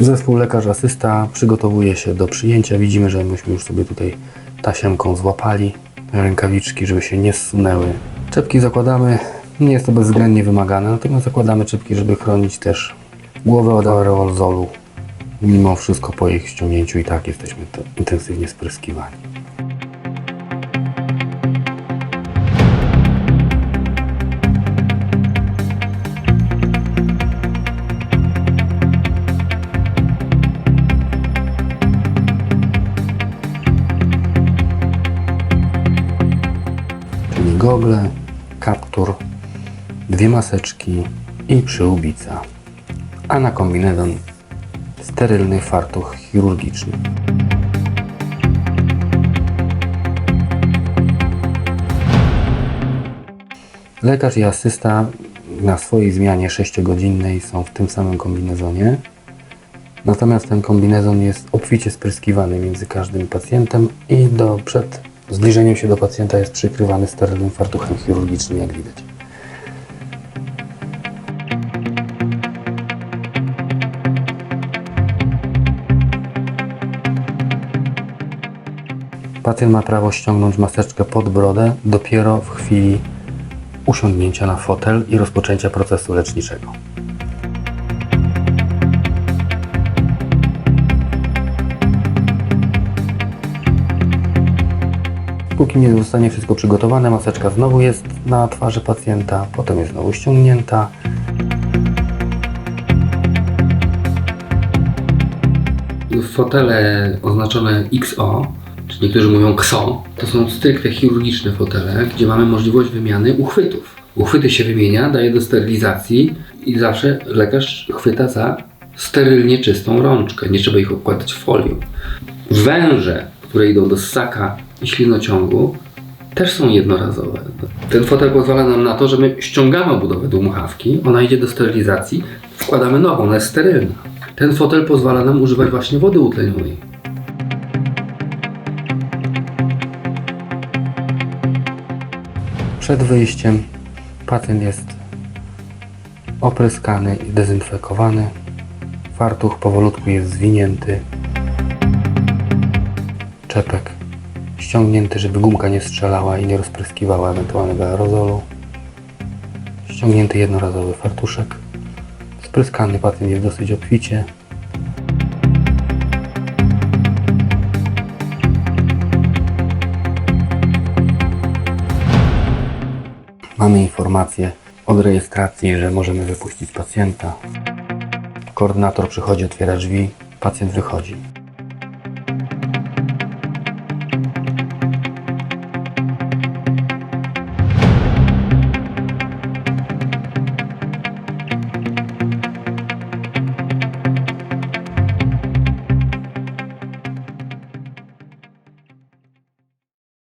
Zespół lekarz asysta przygotowuje się do przyjęcia. Widzimy, że myśmy już sobie tutaj tasiemką złapali rękawiczki, żeby się nie zsunęły. Czepki zakładamy, nie jest to bezwzględnie wymagane, natomiast zakładamy czepki, żeby chronić też głowę od aerozolu. Mimo wszystko po ich ściągnięciu i tak jesteśmy intensywnie spryskiwani. Gogle, kaptur, dwie maseczki i przyłbica, a na kombinezon sterylny fartuch chirurgiczny. Lekarz i asysta na swojej zmianie 6-godzinnej są w tym samym kombinezonie. Natomiast ten kombinezon jest obficie spryskiwany między każdym pacjentem i do, przed zbliżeniem się do pacjenta jest przykrywany sterylnym fartuchem chirurgicznym, jak widać. Pacjent ma prawo ściągnąć maseczkę pod brodę dopiero w chwili usiągnięcia na fotel i rozpoczęcia procesu leczniczego. Póki nie zostanie wszystko przygotowane, maseczka znowu jest na twarzy pacjenta, potem jest znowu ściągnięta. Fotele oznaczone XO, czy niektórzy mówią KSO, to są stricte chirurgiczne fotele, gdzie mamy możliwość wymiany uchwytów. Uchwyty się wymienia, daje do sterylizacji i zawsze lekarz chwyta za sterylnie czystą rączkę. Nie trzeba ich okładać folią. Węże, które idą do ssaka i ślinociągu, też są jednorazowe. Ten fotel pozwala nam na to, że my ściągamy obudowę dmuchawki, ona idzie do sterylizacji, wkładamy nową, ona jest sterylna. Ten fotel pozwala nam używać właśnie wody utlenionej. Przed wyjściem pacjent jest opryskany i dezynfekowany. Fartuch powolutku jest zwinięty. Czepek ściągnięty, żeby gumka nie strzelała i nie rozpryskiwała ewentualnego aerozolu. Ściągnięty jednorazowy fartuszek. Spryskany pacjent jest dosyć obficie. Mamy informację od rejestracji, że możemy wypuścić pacjenta. Koordynator przychodzi, otwiera drzwi, pacjent wychodzi.